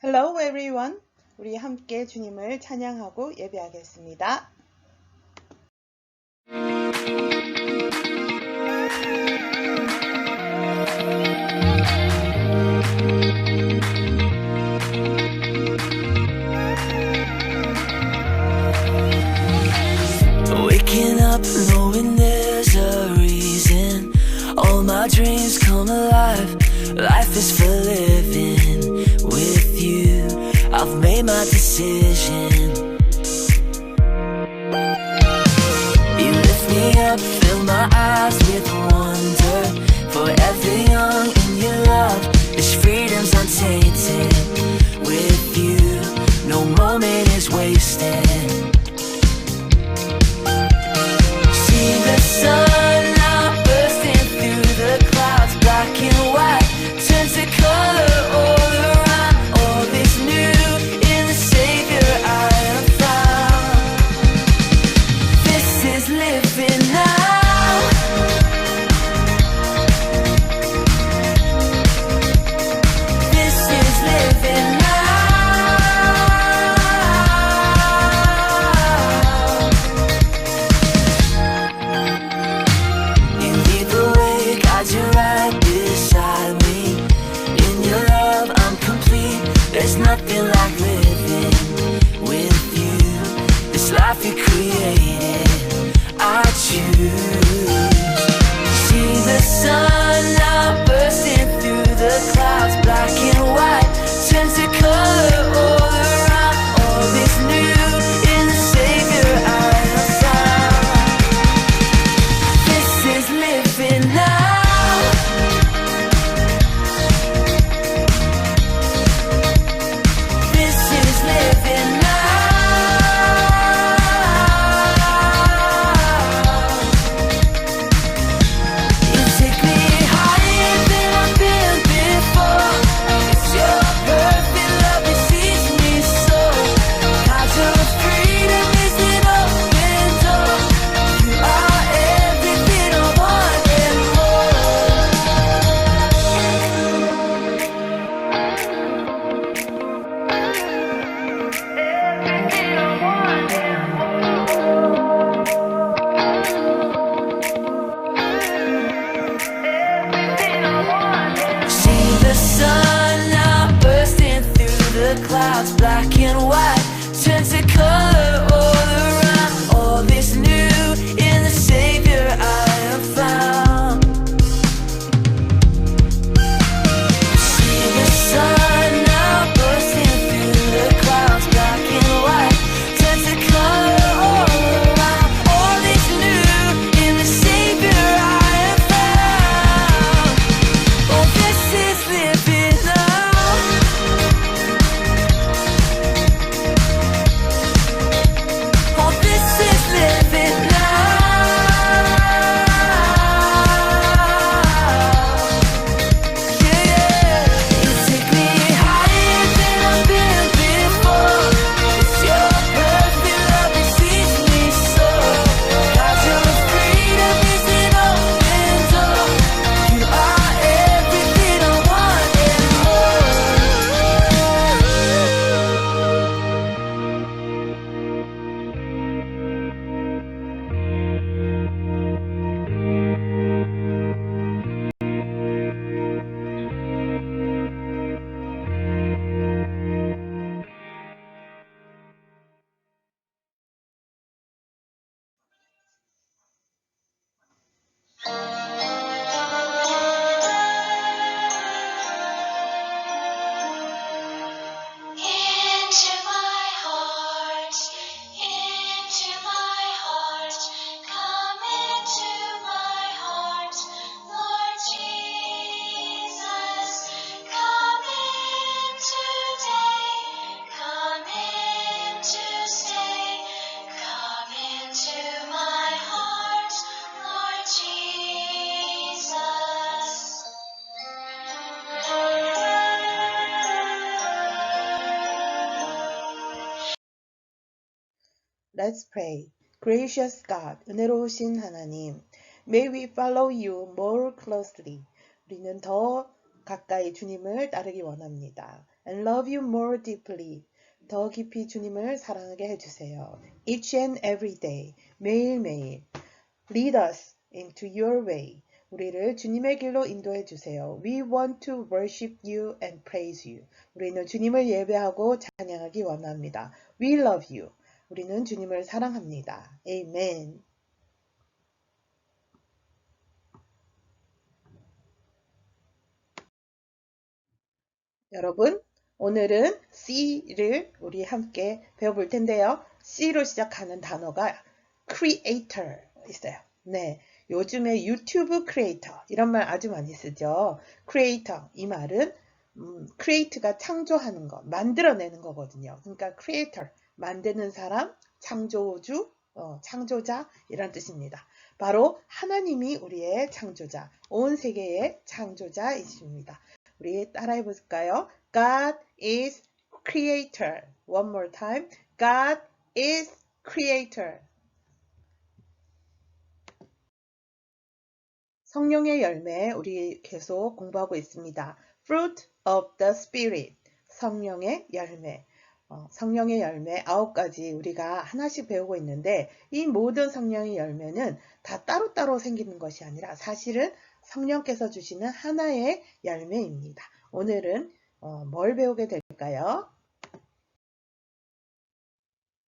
Hello everyone. 우리 함께 주님을 찬양하고 예배하겠습니다. I've made my decision. There's nothing like living with you. This life you created, I choose. Let's pray. Gracious God, 은혜로우신 하나님, may we follow you more closely. 우리는 더 가까이 주님을 따르기 원합니다. And love you more deeply. 더 깊이 주님을 사랑하게 해주세요. Each and every day, 매일매일. Lead us into your way. 우리를 주님의 길로 인도해 주세요. We want to worship you and praise you. 우리는 주님을 예배하고 찬양하기 원합니다. We love you. 우리는 주님을 사랑합니다. Amen. 여러분, 오늘은 C를 우리 함께 배워볼 텐데요. C로 시작하는 단어가 creator 있어요. 네. 요즘에 유튜브 크리에이터 이런 말 아주 많이 쓰죠. 크리에이터 이 말은 음, create가 창조하는 거, 만들어내는 거거든요. 그러니까 creator 만드는 사람, 창조주, 어, 창조자 이런 뜻입니다. 바로 하나님이 우리의 창조자, 온 세계의 창조자이십니다. 우리 따라해 볼까요? God is creator. One more time. God is creator. 성령의 열매 우리 계속 공부하고 있습니다. Fruit of the Spirit. 성령의 열매. 어, 성령의 열매 아홉 가지 우리가 하나씩 배우고 있는데 이 모든 성령의 열매는 다 따로따로 생기는 것이 아니라 사실은 성령께서 주시는 하나의 열매입니다. 오늘은 어, 뭘 배우게 될까요?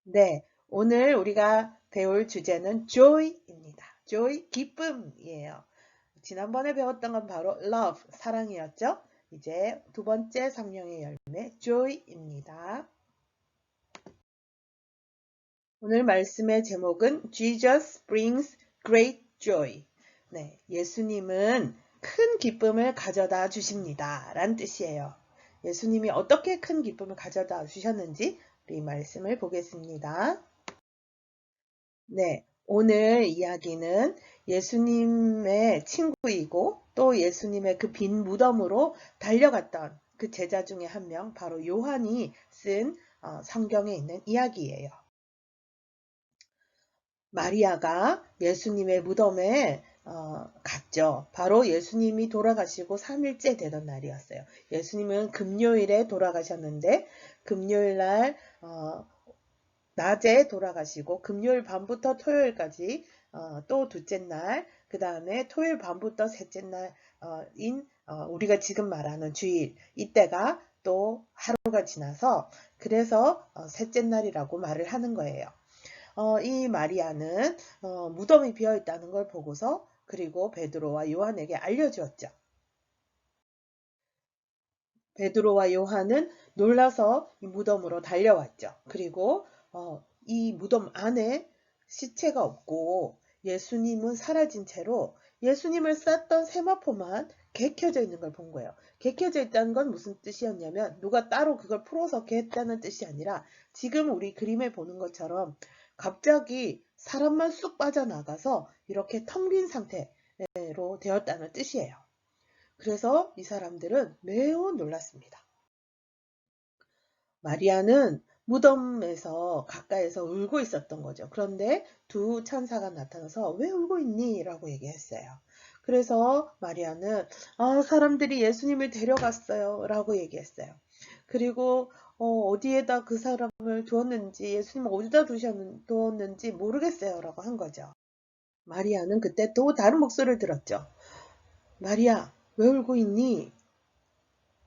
네, 오늘 우리가 배울 주제는 joy입니다. joy, 기쁨이에요. 지난번에 배웠던 건 바로 love, 사랑이었죠? 이제 두 번째 성령의 열매, joy입니다. 오늘 말씀의 제목은 Jesus brings great joy. 네, 예수님은 큰 기쁨을 가져다 주십니다. 라는 뜻이에요. 예수님이 어떻게 큰 기쁨을 가져다 주셨는지 우리 말씀을 보겠습니다. 네, 오늘 이야기는 예수님의 친구이고 또 예수님의 그 빈 무덤으로 달려갔던 그 제자 중에 한 명, 바로 요한이 쓴 어, 성경에 있는 이야기예요. 마리아가 예수님의 무덤에 어, 갔죠. 바로 예수님이 돌아가시고 3일째 되던 날이었어요. 예수님은 금요일에 돌아가셨는데 금요일 날 어, 낮에 돌아가시고 금요일 밤부터 토요일까지 어, 또 둘째 날, 그 다음에 토요일 밤부터 셋째 날인 어, 우리가 지금 말하는 주일 이때가 또 하루가 지나서 그래서 어, 셋째 날이라고 말을 하는 거예요. 어, 이 마리아는 어, 무덤이 비어 있다는 걸 보고서 그리고 베드로와 요한에게 알려주었죠. 베드로와 요한은 놀라서 이 무덤으로 달려왔죠. 그리고 어, 이 무덤 안에 시체가 없고 예수님은 사라진 채로 예수님을 쌌던 세마포만 개켜져 있는 걸 본 거예요. 개켜져 있다는 건 무슨 뜻이었냐면 누가 따로 그걸 풀어서 개했다는 뜻이 아니라 지금 우리 그림에 보는 것처럼 갑자기 사람만 쑥 빠져나가서 이렇게 텅 빈 상태로 되었다는 뜻이에요. 그래서 이 사람들은 매우 놀랐습니다. 마리아는 무덤에서 가까이서 울고 있었던 거죠. 그런데 두 천사가 나타나서 왜 울고 있니? 라고 얘기했어요. 그래서 마리아는 아, 사람들이 예수님을 데려갔어요. 라고 얘기했어요. 그리고 어, 디에다그 사람을 두었는지 예수님을 어디다 두셨는, 두었는지 모르겠어요. 라고 한 거죠. 마리아는 그때 또 다른 목소리를 들었죠. 마리아, 왜 울고 있니?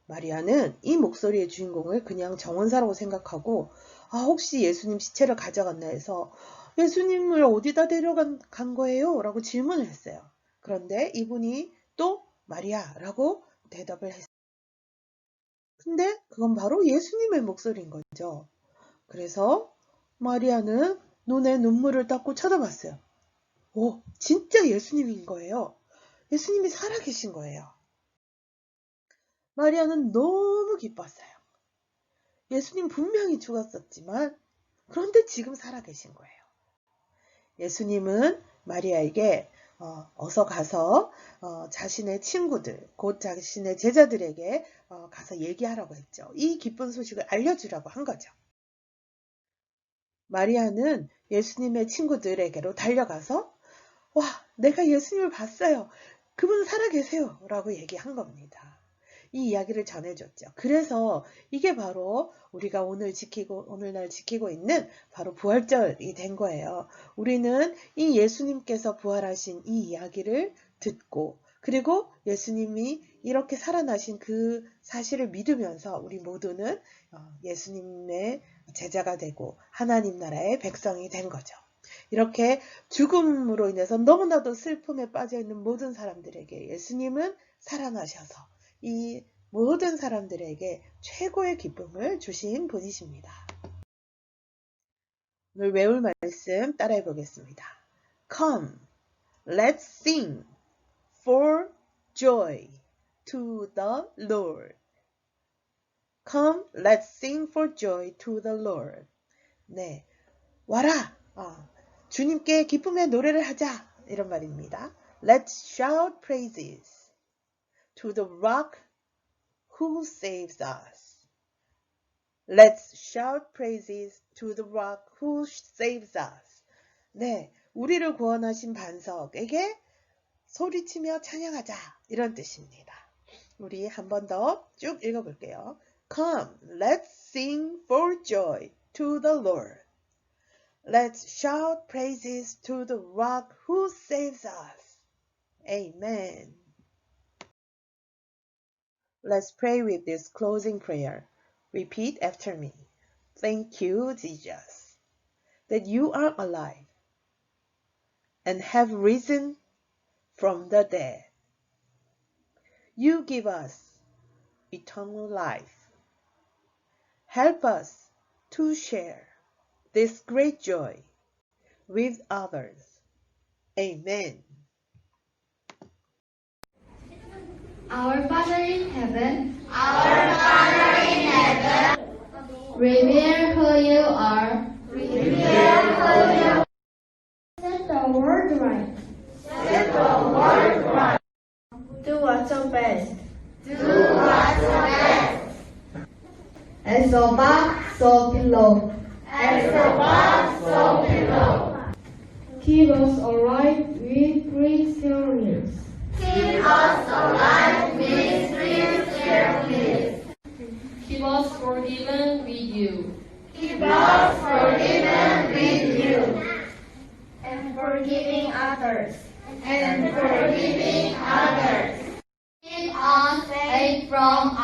마리아는 이 목소리의 주인공을 그냥 정원사라고 생각하고 아 혹시 예수님 시체를 가져갔나 해서 예수님을 어디다 데려간 간 거예요? 라고 질문을 했어요. 그런데 이분이 또 마리아라고 대답을 했어요. 근데 그건 바로 예수님의 목소리인 거죠. 그래서 마리아는 눈에 눈물을 닦고 쳐다봤어요. 오, 진짜 예수님인 거예요. 예수님이 살아계신 거예요. 마리아는 너무 기뻤어요. 예수님 분명히 죽었었지만, 그런데 지금 살아계신 거예요. 예수님은 마리아에게 어, 서 가서 어, 자신의 친구들, 곧 자신의 제자들에게 어, 가서 얘기하라고 했죠. 이 기쁜 소식을 알려주라고 한 거죠. 마리아는 예수님의 친구들에게로 달려가서 와, 내가 예수님을 봤어요. 그분 살아계세요. 라고 얘기한 겁니다. 이 이야기를 전해줬죠. 그래서 이게 바로 우리가 오늘 지키고, 오늘날 지키고 있는 바로 부활절이 된 거예요. 우리는 이 예수님께서 부활하신 이 이야기를 듣고, 그리고 예수님이 이렇게 살아나신 그 사실을 믿으면서 우리 모두는 어, 예수님의 제자가 되고 하나님 나라의 백성이 된 거죠. 이렇게 죽음으로 인해서 너무나도 슬픔에 빠져 있는 모든 사람들에게 예수님은 살아나셔서 이 모든 사람들에게 최고의 기쁨을 주신 분이십니다. 오늘 외울 말씀 따라해 보겠습니다. Come, let's sing for joy to the Lord. Come, let's sing for joy to the Lord. 네, 와라. 어, 주님께 기쁨의 노래를 하자. 이런 말입니다. Let's shout praises to the rock who saves us. Let's shout praises to the rock who saves us. 네, 우리를 구원하신 반석에게 소리치며 찬양하자. 이런 뜻입니다. 우리 한 번 더 쭉 읽어볼게요. Come, let's sing for joy to the Lord. Let's shout praises to the rock who saves us. Amen. Let's pray with this closing prayer. Repeat after me. Thank you, Jesus, that you are alive and have risen from the dead. You give us eternal life. Help us to share this great joy with others. Amen. Our Father in heaven, our Father in heaven, revere who you are, revere who you are. Set the word right. Set the word right. Do what's your best. Do what's your best. As above, so below. As above, so below. Keep us alive with great serious. Keep us alive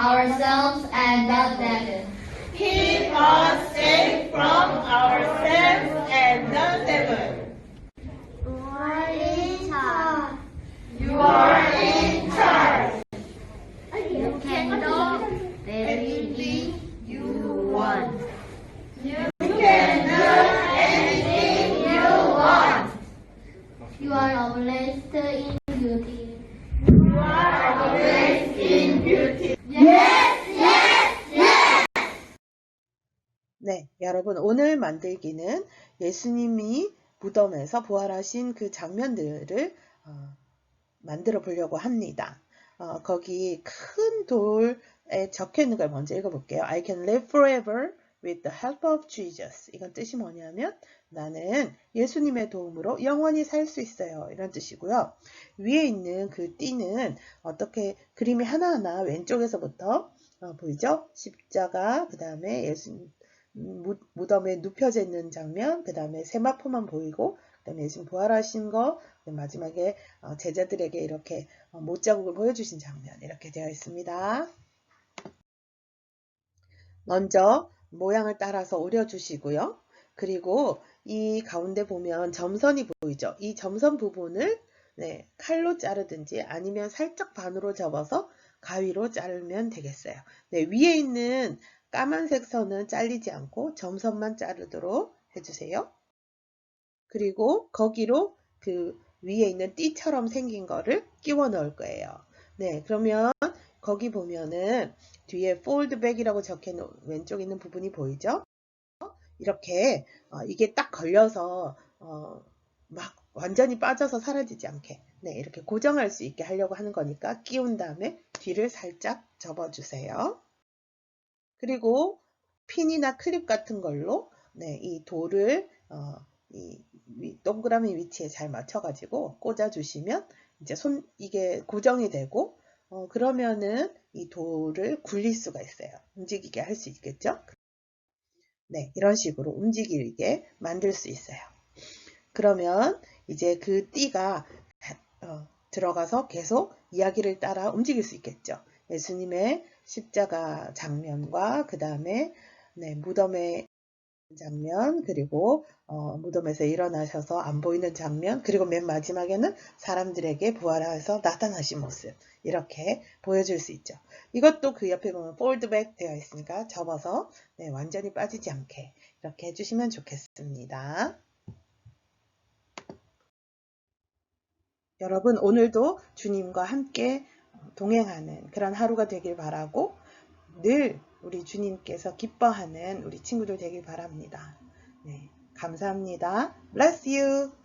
ourselves and not them. Keep us safe from ourselves and the them. Lord, you are 만들기는 예수님이 무덤에서 부활하신 그 장면들을 어, 만들어 보려고 합니다. 어, 거기 큰 돌에 적혀 있는 걸 먼저 읽어볼게요. I can live forever with the help of Jesus. 이건 뜻이 뭐냐면 나는 예수님의 도움으로 영원히 살 수 있어요. 이런 뜻이고요. 위에 있는 그 띠는 어떻게 그림이 하나하나 왼쪽에서부터 어, 보이죠? 십자가, 그 다음에 예수님 무, 무덤에 눕혀져 있는 장면, 그 다음에 세마포만 보이고, 그 다음에 예수님 부활하신 거, 마지막에 어, 제자들에게 이렇게 어, 못자국을 보여주신 장면, 이렇게 되어 있습니다. 먼저 모양을 따라서 오려주시고요. 그리고 이 가운데 보면 점선이 보이죠? 이 점선 부분을 네, 칼로 자르든지 아니면 살짝 반으로 접어서 가위로 자르면 되겠어요. 네, 위에 있는 까만색 선은 잘리지 않고 점선만 자르도록 해주세요. 그리고 거기로 그 위에 있는 띠처럼 생긴 거를 끼워 넣을 거예요. 네, 그러면 거기 보면은 뒤에 foldback이라고 적혀 있는 왼쪽 있는 부분이 보이죠? 이렇게 어, 이게 딱 걸려서 어, 막 완전히 빠져서 사라지지 않게 네, 이렇게 고정할 수 있게 하려고 하는 거니까 끼운 다음에 뒤를 살짝 접어주세요. 그리고 핀이나 클립 같은 걸로 네, 이 돌을 어, 이 위- 동그라미 위치에 잘 맞춰가지고 꽂아주시면 이제 손 이게 고정이 되고 어, 그러면은 이 돌을 굴릴 수가 있어요. 움직이게 할 수 있겠죠? 네, 이런 식으로 움직이게 만들 수 있어요. 그러면 이제 그 띠가 어, 들어가서 계속 이야기를 따라 움직일 수 있겠죠. 예수님의 십자가 장면과 그 다음에 네, 무덤의 장면 그리고 어, 무덤에서 일어나셔서 안 보이는 장면 그리고 맨 마지막에는 사람들에게 부활해서 나타나신 모습 이렇게 보여줄 수 있죠. 이것도 그 옆에 보면 폴드백 되어 있으니까 접어서 네, 완전히 빠지지 않게 이렇게 해주시면 좋겠습니다. 여러분 오늘도 주님과 함께 동행하는 그런 하루가 되길 바라고 늘 우리 주님께서 기뻐하는 우리 친구들 되길 바랍니다. 네, 감사합니다. Bless you.